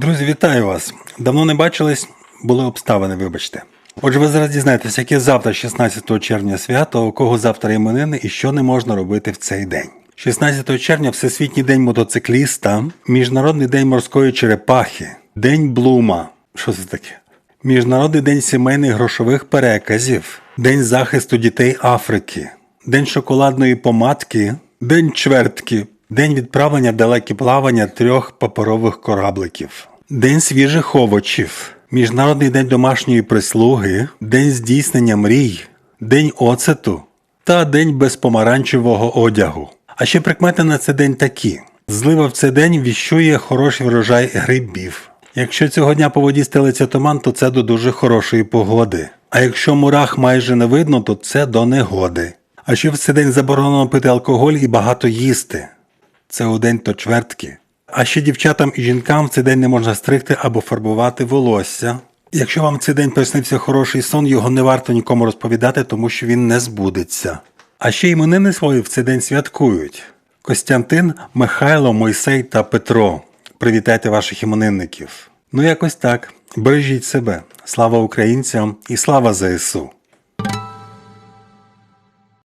Друзі, вітаю вас! Давно не бачились, були обставини, вибачте. Отже, ви зараз дізнаєтесь, яке завтра, 16 червня, свято, у кого завтра іменини і що не можна робити в цей день. 16 червня Всесвітній день мотоцикліста, Міжнародний день морської черепахи, День Блума. Що це таке? Міжнародний день сімейних грошових переказів, День захисту дітей Африки, День шоколадної помадки, День чвертки, День відправлення в далекі плавання трьох паперових корабликів, День свіжих овочів, Міжнародний день домашньої прислуги, День здійснення мрій, День оцету та День безпомаранчевого одягу. А ще прикмети на цей день такі: злива в цей день віщує хороший врожай грибів. Якщо цього дня по воді стелиться туман, то це до дуже хорошої погоди. А якщо мурах майже не видно, то це до негоди. А ще в цей день заборонено пити алкоголь і багато їсти. Це у день то чвертки. А ще дівчатам і жінкам в цей день не можна стригти або фарбувати волосся. Якщо вам цей день приснився хороший сон, його не варто нікому розповідати, тому що він не збудеться. А ще іменини свої в цей день святкують. Костянтин, Михайло, Мойсей та Петро. Привітайте ваших іменинників. Ну якось так. Бережіть себе. Слава українцям і слава ЗСУ.